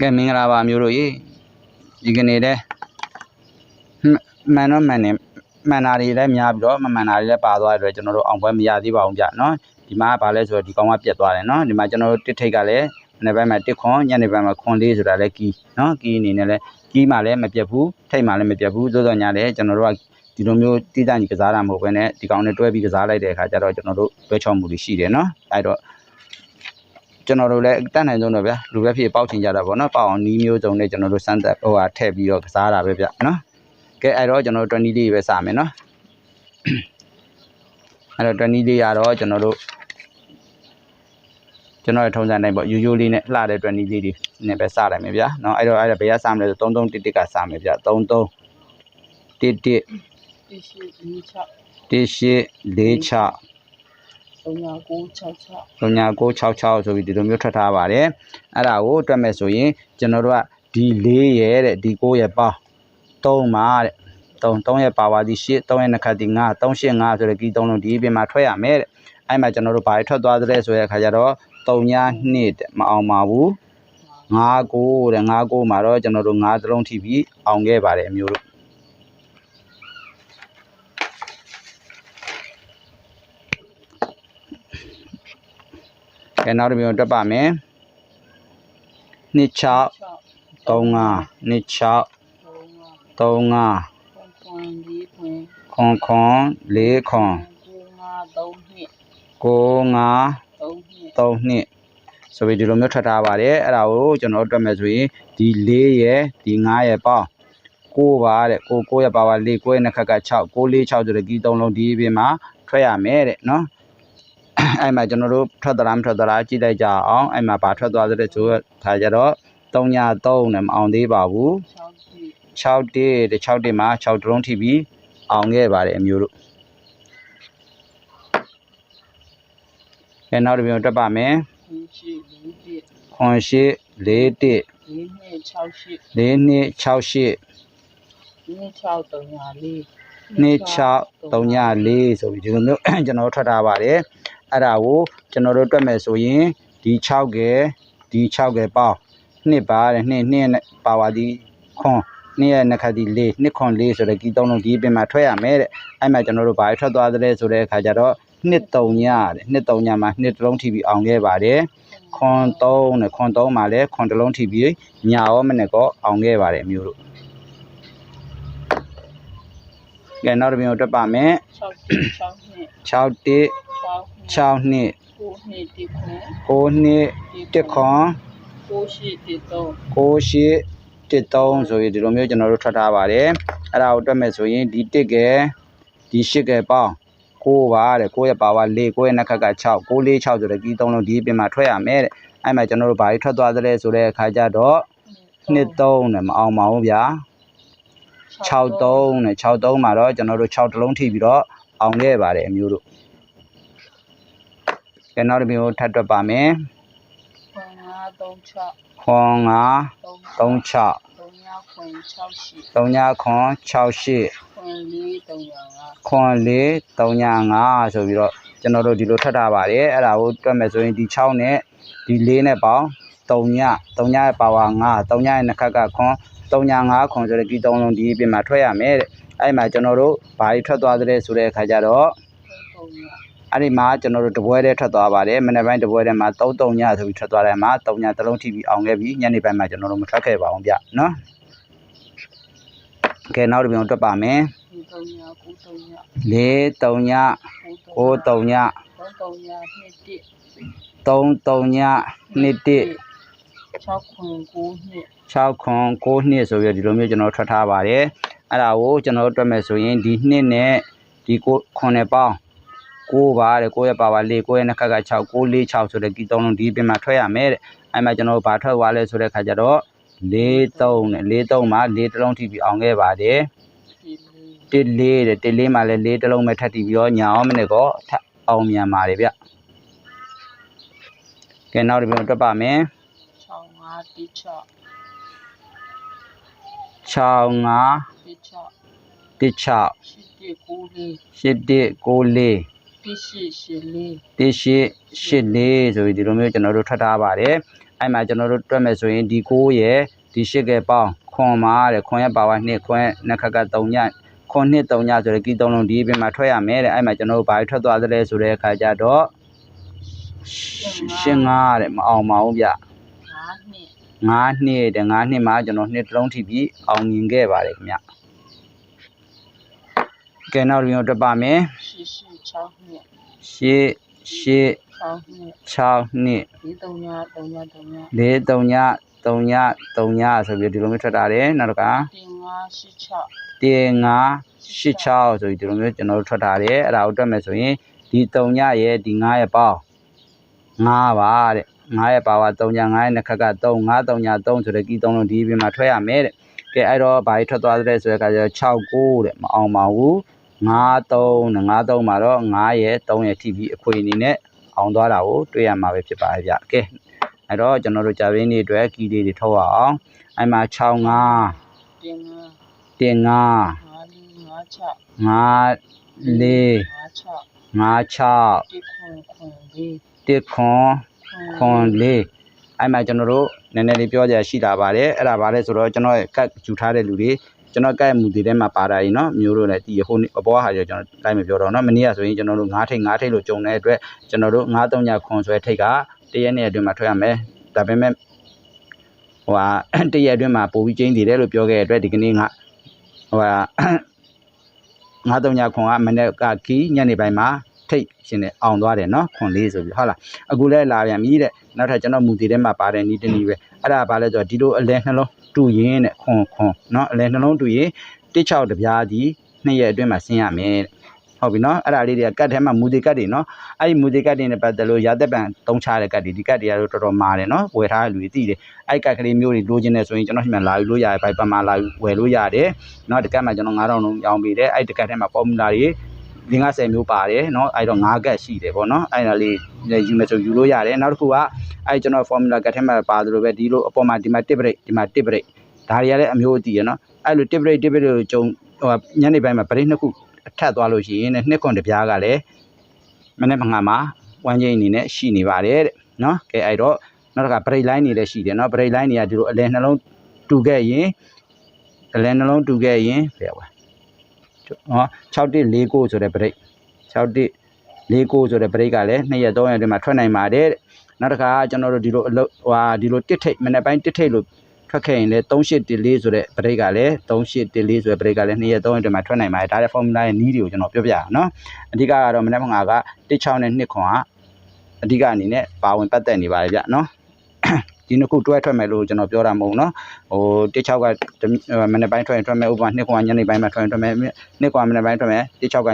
ကဲမင်္ဂလာပါမျိုးတို့ရေဒီကနေ့လဲမှန်တော့မှန်နေမှန်တာတွေလည်းများပြီးတော့မမှန်တာတွေလည်းပါသွားတဲ့အတွက်ကျွန်တော်တို့အောင်ပွဲမရသေးပါဘူးဗျနော်ဒီမှာဗာလဲဆိုတော့ဒီကောင်ကပြတ်သွားတယ်နော်ဒီမှာကျွန်တော်တို့တစ်ထိတ်ကလည်းနေ့ဘက်မှာတစ်ခွန်ညနေဘက်မှာခွန်လေးဆိုတာလည်းကီးနော်ကီးအနေနဲ့လည်းကီးမှလည်းမပြတ်ဘူးထိတ်မှလည်းမပြတ်ဘူးသို့တော်ညာလည်းကျွန်တော်တို့ကဒီလိုမျိုးတိတန့်ကြီးကစားတာမဟုတ်ဘဲနဲ့ဒီကောင်နဲ့တွဲပြီးကစားလိုက်တဲ့အခါကျတော့ကျွန်တော်တို့တွဲချော်မှုတွေရှိတယ်နော်အဲတော့ ကျွန်တော်တို့လည်းတတ်နိုင်ဆုံးတော့ဗျာလူပဲဖြစ်ပေါက်ချင်ကြတာပေါ့နော်ပေါက်အောင်နီးမျိုးစုံနဲ့ကျွန်တော်တို့စမ်းသက်ဟိုဟာထည့်ပြီးတော့ကစားတာပဲဗျနော်ကဲအဲ့တော့ကျွန်တော်တို့20လေးပဲစမယ်နော်အဲ့တော့20လေးရတော့ကျွန်တော်တို့ကျွန်တော်ရဲ့ထုံးစံတိုင်းပေါ့ယူယူလေးနဲ့လှတဲ့20လေးတွေနဲ့ပဲစလိုက်မယ်ဗျာနော်အဲ့တော့အဲ့ဒါဘယ်ကစမလဲဆို33တစ်တစ်ကစမယ်ဗျာ33တစ်တစ်一3966 3966ဆိုပြီးဒီလိုမျိုးထွက်ထားပါတယ်အဲ့ဒါကိုတွက်မယ်ဆိုရင်ကျွန်တော်တို့ကဒီ4ရဲ့တဲ့ဒီ9ရဲ့ပေါင်း3ပါတဲ့3 3ရဲ့ပါဝါဒီ8 3ရဲ့နှခတ်ဒီ9 385ဆိုတဲ့ကီး3လုံးဒီအပြင်မှာထွက်ရမယ်တဲ့အဲ့မှာကျွန်တော်တို့ဘာတွေထွက်သွားသလဲဆိုတဲ့အခါကျတော့3ည2တဲ့မအောင်ပါဘူး59တဲ့59မှာတော့ကျွန်တော်တို့9သလုံးထိပြီးအောင်ခဲ့ပါတယ်အမျိုးတို့ အဲနောက်တစ်မျိုးတွက်ပါမယ်26 35 26 35 35ခွန်ခွန်၄ခွန်95 32 32ဆိုပြီးဒီလိုမျိုးထွက်ထားပါတယ်အဲ့ဒါကိုကျွန်တော်တွက်မယ်ဆိုရင်ဒီ၄ရဲ့ဒီ5ရဲ့ပေါင်း6ပါတဲ့6 6ရဲ့ပါပါ4 9ရဲ့နှစ်ခက်က6 6 4 6ဆိုတဲ့ဒီ၃လုံးဒီအပြင်မှာထွက်ရမယ်တဲ့နော် အဲ့မှာကျွန်တော်တို့ထွက်သလားမထွက်သလားကြည့်လိုက်ကြအောင်အဲ့မှာဘာထွက်သွားသလဲဆိုတော့ခါကြတော့393နဲ့မအောင်သေးပါဘူး6တိတ6တိမှာ6ဒရုန်းထိပြီးအောင်ခဲ့ပါတယ်အမျိုးတို့အဲနောက်တစ်ပြုံတက်ပါမယ်98 41 4268 4268 2634 2634ဆိုပြီးဒီလိုမျိုးကျွန်တော်ထွက်ထားပါတယ် အဲ့ဒါကိုကျွန်တော်တို့တွက်မယ်ဆိုရင်ဒီ6ကဲဒီ6ကဲပေါင်းနှစ်ပါတဲ့နှစ်နှစ်ပါဝါဒီခွန်နှစ်ရဲ့နှခတိလေးနှစ်ခွန်လေးဆိုတော့ကီသုံးလုံးဒီအပြင်မှာထွက်ရမယ်တဲ့အဲ့မှာကျွန်တော်တို့ဘာထွက်သွားသလဲဆိုတဲ့အခါကျတော့နှစ်သုံးညတဲ့နှစ်သုံးညမှာနှစ်တစ်လုံးထိပြီးအောင်ခဲ့ပါတယ်ခွန်သုံးနဲ့ခွန်သုံးမှာလည်းခွန်တစ်လုံးထိပြီးညာရောမနဲ့ကောအောင်ခဲ့ပါတယ်မျိုးတို့ကဲနောက်တစ်ပြင်ကိုတွက်ပါမယ်6 6 6 1 6နှစ်6နှစ်တစ်ခွန်6နှစ်တစ်ခွန်6ရှိတစ်သုံး6ရှိတစ်သုံးဆိုရင်ဒီလိုမျိုးကျွန်တော်တို့ထွက်ထားပါတယ်အဲ့ဒါကိုတွက်မယ်ဆိုရင်ဒီတစ်ကယ်ဒီရှစ်ကယ်ပေါင်း6ပါတဲ့6ရဲ့ပါဝါ4 6ရဲ့နှက်ခက်က6 6 4 6ဆိုတော့ဒီ3လုံးဒီပြင်မှာထွက်ရမယ်တဲ့အဲ့မှာကျွန်တော်တို့ဘာတွေထွက်သွားသလဲဆိုတဲ့အခါကျတော့နှစ်3နဲ့မအောင်ပါဘူးဗျာ63နဲ့63မှာတော့ကျွန်တော်တို့6တလုံးထိပြီးတော့အောင်ခဲ့ပါတယ်အမျိုးတို့ ကျန်နောက်တစ်မျိုးထပ်တွက်ပါမယ်ခွန်9 36 3968ခွန်4 35ဆိုပြီးတော့ကျွန်တော်တို့ဒီလိုထပ်ထားပါတယ်အဲ့ဒါကိုတွက်မယ်ဆိုရင်ဒီ6နဲ့ဒီ4နဲ့ပေါင်း3ည3ညရဲ့ပါဝါ9 3ညရဲ့နှစ်ခက်ကခွန်3ည9ခွန်ဆိုတဲ့ဒီ3လုံးဒီပြင်မှာထွက်ရမယ်တဲ့အဲ့မှာကျွန်တော်တို့ဘာတွေထွက်သွားသလဲဆိုတဲ့အခါကျတော့ အဲ့ဒီမှာကျွန်တော်တို့တပွဲတည်းထွက်သွားပါတယ်မနေ့ပိုင်းတပွဲတည်းမှာ3 3ညဆိုပြီးထွက်သွားတယ်မှာ3ညတလုံးထိပြီးအောင်ခဲ့ပြီးညနေပိုင်းမှာကျွန်တော်တို့မထွက်ခဲ့ပါဘူးဗျနော်ကဲနောက်တစ်ပြန်တွက်ပါမယ်3ည9 3ည4 3ည3 3ည2 1 609နှစ်ဆိုပြီးဒီလိုမျိုးကျွန်တော်ထွက်ထားပါတယ်အဲ့ဒါကိုကျွန်တော်တွက်မယ်ဆိုရင်ဒီနှစ်နဲ့ဒီ9နဲ့ပေါင်း 6ပါတဲ့6ရဲ့ power 4 6ရဲ့နှစ်ခါက6 6 4 6ဆိုတဲ့ကီသုံးလုံးဒီပင်မှာထွက်ရမယ်တဲ့အဲ့မှာကျွန်တော်တို့ဘာထွက်သွားလဲဆိုတဲ့ခါကျတော့4 3နဲ့4 3မှာ4တလုံးထိပြီးအောင်ခဲ့ပါတယ်1 4တဲ့1 4မှာလည်း4တလုံးပဲထပ်တီးပြီးတော့ညာအောင်မနဲ့ကောထပ်အောင်မြန်ပါတယ်ဗျကဲနောက်ဒီပင်တွက်ပါမယ်6 5 6 6 5 6 6 7 9 4 1884 1884ဆိုပြီးဒီလိုမျိုးကျွန်တော်တို့ထပ်ထားပါတယ်အဲ့မှာကျွန်တော်တို့တွက်မယ်ဆိုရင်ဒီ6ရဲ့ဒီ8ကပေါင်းခွန်မှာတဲ့ခွန်ရဲ့ပါဝါ2ခွန်နှစ်ခက်က3ညခွန်နှစ်3ညဆိုတော့ကီ3လုံးဒီပြင်မှာထွက်ရမယ်တဲ့အဲ့မှာကျွန်တော်တို့ဘာထွက်သွားသလဲဆိုတဲ့အခါကျတော့ရှင်း9တဲ့မအောင်ပါဘူးဗျ9နှစ်တဲ့9နှစ်မှာကျွန်တော်နှစ်တစ်လုံးထိပြီးအောင်မြင်ခဲ့ပါတယ်ခင်ဗျကဲနောက်တစ်မျိုးတွေ့ပါမယ် 6နှစ်ရှေ့ရှေ့6နှစ်6နှစ်ဒီ3ည3ည3ညလေး3ည3ည3ညဆိုပြီးဒီလိုမျိုးထွက်တာတယ်နောက်တစ်ခါတင်5 6 1 5 86ဆိုပြီးဒီလိုမျိုးကျွန်တော်တို့ထွက်တာတယ်အဲ့ဒါကိုတွက်မယ်ဆိုရင်ဒီ3ညရဲ့ဒီ9ရဲ့ပေါင်း9ပါတဲ့9ရဲ့ပါဝါ3ည9ရဲ့နှစ်ခက်က3 5 3ည3ဆိုတဲ့ကီ3လုံးဒီပြင်မှာထွက်ရမယ်တဲ့ကဲအဲ့တော့ဘာကြီးထွက်သွားတဲ့ဆိုတဲ့အခါကျတော့6 9တဲ့မအောင်ပါဘူး 9 3နဲ့9 3မှာတော့9ရဲ့3ရဲ့ထိပြီးအခွေအနေနဲ့အောင်သွားတာကိုတွေ့ရမှာပဲဖြစ်ပါတယ်ဗျကဲအဲ့တော့ကျွန်တော်တို့ဂျာဗင်းနေအတွက်ကီလေးတွေထုတ်ရအောင်အဲ့မှာ6 5တင်5တင်5 5 5 6 5 4 5 6 5 6ဒီခွန်ခွန်လေး1ခွန်4အဲ့မှာကျွန်တော်တို့နည်းနည်းလေးပြောကြရရှိလာပါတယ်အဲ့ဒါဗါလဲဆိုတော့ကျွန်တော်ကတ်ယူထားတဲ့လူတွေ ကျွန်တော်ကဲ့မူတည်ထဲမှာပါတာကြီးနော်မျိုးတို့လည်းဒီဟိုအပေါ်ဟာကြီးကျွန်တော်လိုက်မပြောတော့နော်မနေ့ကဆိုရင်ကျွန်တော်တို့9ထိပ်9ထိပ်လို့ဂျုံတဲ့အတွက်ကျွန်တော်တို့9 3ခွန်ဆွဲထိပ်ကတရက်နေ့အတွင်းမှာထွက်ရမယ်ဒါပေမဲ့ဟိုဟာတရက်အတွင်းမှာပိုပြီးကျင်းတည်တယ်လို့ပြောခဲ့တဲ့အတွက်ဒီကနေ့ငါဟိုဟာငါးတုံညာခွန်ကမနေ့ကကီးညနေပိုင်းမှာထိတ်ရှင်နဲ့အောင်သွားတယ်နော်ခွန်လေးဆိုပြီးဟုတ်လားအခုလဲလာပြန်ပြီတဲ့နောက်ထပ်ကျွန်တော်မူတည်ထဲမှာပါတယ်နီးတနီးပဲအဲ့ဒါဘာလဲဆိုတော့ဒီလိုအလဲနှလုံး တူရင်တဲ့ခွန်ခွန်เนาะအလဲနှလုံးတူရင်တစ်ချောက်တစ်ပြားဒီနှစ်ရက်အတွင်းမှာဆင်းရမယ်ဟုတ်ပြီနော်အဲ့ဒါလေးတွေကကတ်ထဲမှာမူဒီကတ်တွေနော်အဲ့ဒီမူဒီကတ်တွေနဲ့ပတ်သက်လို့ရာသက်ပံတုံးချတဲ့ကတ်တွေဒီကတ်တွေကတော့တော်တော်မာတယ်နော်ဝယ်ထားတဲ့လူတွေသိတယ်အဲ့ကတ်ကလေးမျိုးတွေလိုချင်တယ်ဆိုရင်ကျွန်တော်ဒီမှာလာယူလို့ရတယ်ဘိုက်ပမာလာယူဝယ်လို့ရတယ်နော်တကတ်မှာကျွန်တော်9000လုံးရောင်းပေးတယ်အဲ့ဒီတကတ်ထဲမှာဖော်မူလာတွေ 50မျိုးပါတယ်เนาะအဲ့တော့5ကတ်ရှိတယ်ပေါ့เนาะအဲ့ဒါလေးယူမယ်ဆိုယူလို့ရတယ်နောက်တစ်ခုကအဲ့ကျွန်တော် formula ကတ်ထဲမှာပါသလိုပဲဒီလိုအပေါ်မှာဒီမှာ tip break ဒီမှာ tip break ဒါတွေကလည်းအမျိုးအတီးရเนาะအဲ့လို tip break tip break ကိုဂျုံဟိုညနေပိုင်းမှာ break နှစ်ခုအထက်သွားလို့ရှိရင်နှစ်ခွန်တစ်ပြားကလည်းမနေ့မှငါမှာဝမ်းကျိန်းအနေနဲ့ရှိနေပါတယ်တဲ့เนาะကဲအဲ့တော့နောက်တစ်ခါ break line တွေလည်းရှိတယ်เนาะ break line တွေကဒီလိုအလဲနှလုံးတူခဲ့ရင်အလဲနှလုံးတူခဲ့ရင်ဘယ်ဝဲ ဟော6149ဆိုတဲ့ break 6149ဆိုတဲ့ break ကလည်း2ရက်3ရက်အတွင်းမှာထွက်နိုင်ပါတယ်တဲ့နောက်တစ်ခါကျွန်တော်တို့ဒီလိုအလုပ်ဟွာဒီလိုတစ်ထိတ်မနေ့ပိုင်းတစ်ထိတ်လို့ထွက်ခဲ့ရင်လည်း3814ဆိုတဲ့ break ကလည်း3814ဆိုတဲ့ break ကလည်း2ရက်3ရက်အတွင်းမှာထွက်နိုင်ပါတယ်ဒါတဲ့ formula ရဲ့နီးတွေကိုကျွန်တော်ပြောပြရအောင်နော်အဓိကကတော့မနေ့ကက16နဲ့2ခွန်ကအဓိကအနေနဲ့ပါဝင်ပတ်သက်နေပါတယ်ဗျနော် ဒီနှစ်ခုတွဲထွက်မယ်လို့ကျွန်တော်ပြောတာမဟုတ်နော်ဟိုတစ်ချောက်ကမနေ့ပိုင်းထွက်ရင်ထွက်မယ်ဥပမာနှစ်ကောင်ညနေပိုင်းမှာထွက်ရင်ထွက်မယ်နှစ်ကောင်မနေ့ပိုင်းထွက်မယ်တစ်ချောက်က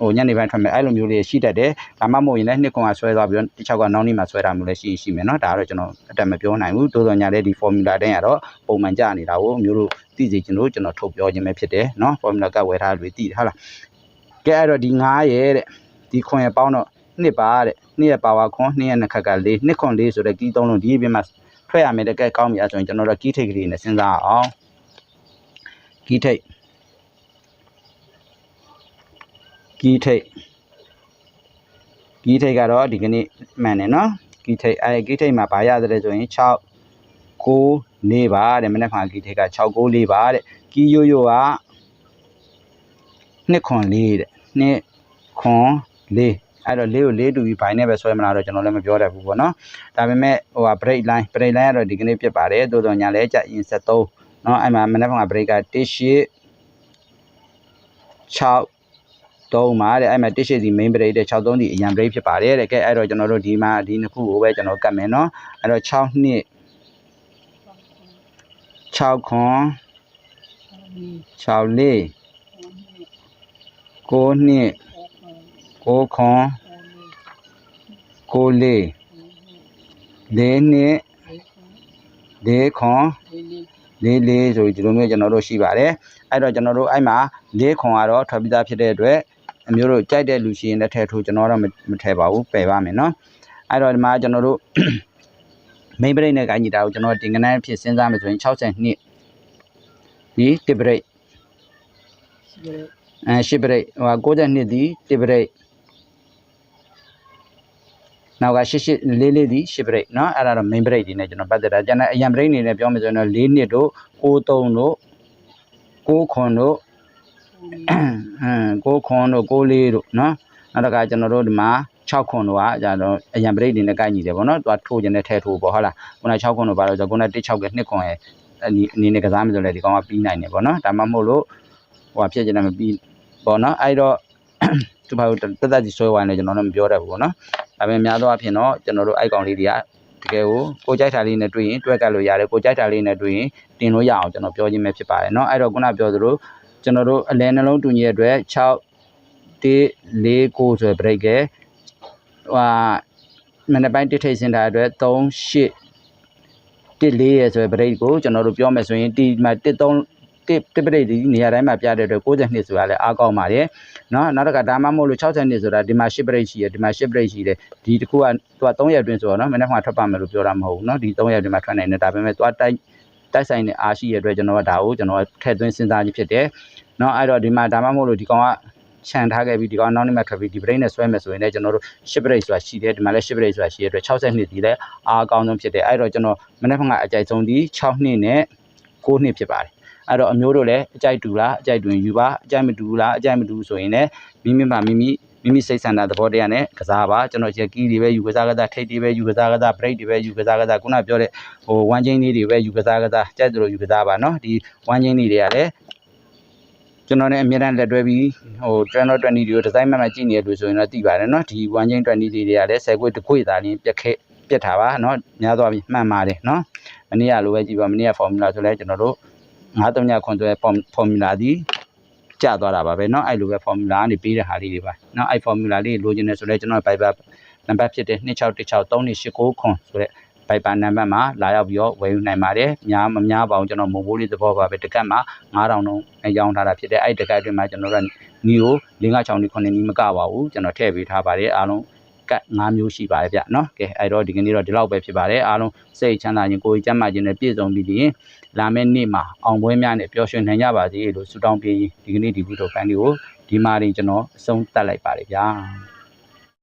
ဟိုညနေပိုင်းထွက်မယ်အဲ့လိုမျိုးလေးရှိတတ်တယ်ဒါမှမဟုတ်ရင်လည်းနှစ်ကောင်ကဆွဲသွားပြီးတော့တစ်ချောက်ကနောက်နေ့မှာဆွဲတာမျိုးလည်းရှိရင်ရှိမယ်နော်ဒါကတော့ကျွန်တော်အတက်မပြောနိုင်ဘူးတိုးတော်ညာလည်းဒီ formula တိုင်းကတော့ပုံမှန်ကြနေတာကိုမျိုးတို့သိစေချင်လို့ကျွန်တော်ထုတ်ပြောခြင်းပဲဖြစ်တယ်နော် formula ကဝယ်ထားလို့သိတယ်ဟုတ်လားကဲအဲ့တော့ဒီ9ရဲ့တဲ့ဒီခွန်ရပေါင်းတော့ နှစ်ပါတဲ့နှစ်ရဲ့ပါဝါခွန်နှစ်ရဲ့နှစ်ခက်က၄နှစ်ခွန်၄ဆိုတဲ့ကီးသုံးလုံးဒီအပြင်မှာထွက်ရမယ်တကယ်ကောင်းပြီအဲ့ဆိုရင်ကျွန်တော်တို့ကီးထိတ်ကလေးနဲ့စဉ်းစားအောင်ကီးထိတ်ကီးထိတ်ကီးထိတ်ကတော့ဒီကနေ့မှန်တယ်နော်ကီးထိတ်အဲကီးထိတ်မှာဘာရတယ်ဆိုရင်6 9 4ပါတဲ့မနေ့ကကီးထိတ်က6 9 4ပါတဲ့ကီးရိုးရိုးကနှစ်ခွန်၄တဲ့နှစ်ခွန်၄ အဲ့တော့လေးကိုလေးတူပြီးဘိုင်းနဲ့ပဲဆွဲမလားတော့ကျွန်တော်လည်းမပြောတတ်ဘူးပေါ့နော်ဒါပေမဲ့ဟိုဟာ break line break line ကတော့ဒီကနေ့ပြစ်ပါတယ်သို့တော့ညာလဲကြရင်73နော်အဲ့မှာမနေ့က break က18 6သုံးပါတဲ့အဲ့မှာတစ်ရှိစီ main brake တဲ့63ဒီအရန် brake ဖြစ်ပါတယ်တဲ့ကဲအဲ့တော့ကျွန်တော်တို့ဒီမှာဒီနှစ်ခုကိုပဲကျွန်တော်ကတ်မယ်နော်အဲ့တော့6နှစ်6ခွန်6လေး9နှစ် 9ခွန်9လေး4နှစ်4ခွန်လေးလေးလေးလေးဆိုပြီးဒီလိုမျိုးကျွန်တော်တို့ရှိပါတယ်အဲ့တော့ကျွန်တော်တို့အဲ့မှာလေးခွန်ကတော့ထွက်ပြီးသားဖြစ်တဲ့အတွက်အမျိုးတို့ကြိုက်တဲ့လူရှိရင်လည်းထည့်ထိုးကျွန်တော်တော့မထည့်ပါဘူးပယ်ပါမယ်နော်အဲ့တော့ဒီမှာကျွန်တော်တို့မိန်ပရိတ်နဲ့ကိုင်းညီတာကိုကျွန်တော်တင်ကနန်းဖြစ်စဉ်းစားမယ်ဆိုရင်60နှစ်ဒီတစ်ပရိတ်စီရအဲရှစ်ပရိတ်ဟို90နှစ်ဒီတစ်ပရိတ် နောက်ကရှစ်ရှစ်လေးလေးဒီရှစ် break เนาะအဲ့ဒါတော့ main break ဒီနဲ့ကျွန်တော်ပတ်သက်တာကျန်တဲ့အရင် break နေနဲ့ပြောမယ်ဆိုရင်တော့၄နှစ်တို့6 3တို့6ခွန်တို့ အင်း6ခွန်တို့6လေးတို့เนาะနောက်တစ်ခါကျွန်တော်တို့ဒီမှာ6ခွန်တို့ကじゃတော့အရင် break နေနဲ့ကိုက်ညီတယ်ဗောနော်သူကထိုးခြင်းနဲ့ထဲထိုးပေါ့ဟုတ်လားခုန6ခွန်တို့ဘာလို့ဆိုတော့ခုန1 6က2ခွန်ရဲ့အနေအနေနဲ့ကစားမယ်ဆိုလဲဒီကောင်ကပြီးနိုင်တယ်ဗောနော်ဒါမှမဟုတ်လို့ဟိုကဖြစ်ခြင်းနဲ့မပြီးပေါ့နော်အဲ့တော့ သူဘာလို့တက်တက်ကြီးဆွဲဝိုင်းလဲကျွန်တော်လည်းမပြောတတ်ဘူးပေါ့နော် ဒါပေမဲ့များသောအားဖြင့်တော့ကျွန်တော်တို့အိုက်ကောင်လေးတွေကတကယ်ကိုကိုကြိုက်တာလေးနဲ့တွေ့ရင်တွက်ကတ်လို့ရတယ်ကိုကြိုက်တာလေးနဲ့တွေ့ရင်တင်လို့ရအောင်ကျွန်တော်ပြောခြင်းပဲဖြစ်ပါတယ်เนาะအဲ့တော့ခုနပြောသလိုကျွန်တော်တို့အလဲနှလုံးတူညီရဲ့အတွက်6 1 4 9ဆိုတဲ့ break ကဟိုမနေ့ပိုင်းတစ်ထိပ်စင်တာအတွက်3 8 1 4ရဲ့ဆိုတဲ့ break ကိုကျွန်တော်တို့ပြောမယ်ဆိုရင်ဒီမှာ1 3 တစ်တစ်ပရိဒီနေရာတိုင်းမှာပြတဲ့အတွက်60နှစ်ဆိုတာလည်းအားကောင်းပါတယ်နော်နောက်တစ်ခါဒါမှမဟုတ်လို့60နှစ်ဆိုတာဒီမှာ10ပရိရှိရဒီမှာ10ပရိရှိတယ်ဒီတစ်ခုကသူက3ရက်အတွင်းဆိုတော့နော်မနေ့ကထွက်ပါမယ်လို့ပြောတာမဟုတ်ဘူးနော်ဒီ3ရက်အတွင်းမှာထွက်နိုင်တယ်ဒါပေမဲ့သွားတိုက်တိုက်ဆိုင်တဲ့အားရှိရတဲ့အတွက်ကျွန်တော်ကဒါကိုကျွန်တော်ထည့်သွင်းစဉ်းစားခြင်းဖြစ်တယ်နော်အဲ့တော့ဒီမှာဒါမှမဟုတ်လို့ဒီကောင်ကခြံထားခဲ့ပြီးဒီကောင်နောက်နေ့မှထွက်ပြီးဒီ brain နဲ့ဆွဲမယ်ဆိုရင်လည်းကျွန်တော်တို့ ship break ဆိုတာရှိတယ်ဒီမှာလည်း ship break ဆိုတာရှိတဲ့အတွက်60နှစ်ဒီလည်းအားအကောင်းဆုံးဖြစ်တယ်အဲ့တော့ကျွန်တော်မနေ့ကငါအကြိုက်ဆုံးဒီ6နှစ်နဲ့9နှစ်ဖြစ်ပါတယ် အဲ့တော့အမျိုးတို့လည်းအကြိုက်တူလားအကြိုက်တွင်ယူပါအကြိုက်မတူလားအကြိုက်မတူဆိုရင်လည်းမိမိမှမိမိမိမိစိတ်ဆန္ဒသဘောတရားနဲ့ကစားပါကျွန်တော်ချက်ကီးတွေပဲယူကစားကစားထိတ်တွေပဲယူကစားကစား break တွေပဲယူကစားကစားခုနပြောတဲ့ဟို one chain လေးတွေပဲယူကစားကစားကြိုက်သလိုယူကစားပါเนาะဒီ one chain လေးတွေကလည်းကျွန်တော်လည်းအမြဲတမ်းလက်တွဲပြီးဟို channel 20တွေကိုဒီဇိုင်းမှန်မှန်ကြည့်နေရလို့ဆိုရင်တော့သိပါတယ်เนาะဒီ one chain 20တွေကလည်း10ခွေတစ်ခွေသာလင်းပြက်ခဲ့ပြက်ထားပါเนาะများသွားပြီမှန်ပါတယ်เนาะမနေ့ကလိုပဲကြည့်ပါမနေ့က formula ဆိုလဲကျွန်တော်တို့ 939ခွန်ဆိုတဲ့ formula ဒီကျသွားတာပါပဲเนาะအဲ့လိုပဲ formula ကနေပေးတဲ့ဟာလေးတွေပါเนาะအဲ့ formula လေးလိုချင်တယ်ဆိုလဲကျွန်တော် Viber နံပါတ်ဖြစ်တဲ့26163289ခွန်ဆိုတဲ့ Viber နံပါတ်မှာလာရောက်ပြီးတော့ဝယ်ယူနိုင်ပါတယ်။များမများပါဘူးကျွန်တော်မိုဘိုးလေးသဘောပါပဲတကတ်မှာ9000လုံးအရောင်းထားတာဖြစ်တဲ့အဲ့တကတ်အတွင်းမှာကျွန်တော်တို့နီကို56နီ9နီမကပါဘူးကျွန်တော်ထည့်ပေးထားပါတယ်အားလုံးကတ်5မျိုးရှိပါတယ်ဗျနော်ကဲအဲ့တော့ဒီကနေ့တော့ဒီလောက်ပဲဖြစ်ပါတယ်အားလုံးစိတ်ချမ်းသာခြင်းကိုယ်ကြီးကျန်းမာခြင်းနဲ့ပြည့်စုံပြီးရင် လာမယ့်နေ့မှာအောင်ပွဲများနဲ့ပျော်ရွှင်နိုင်ကြပါစေလို့ဆုတောင်းပေးရင်ဒီကနေ့ဒီဗီဒီယိုဖိုင်လေးကိုဒီမှာရင်ကျွန်တော်အဆုံးသတ်လိုက်ပါတယ်ဗျာ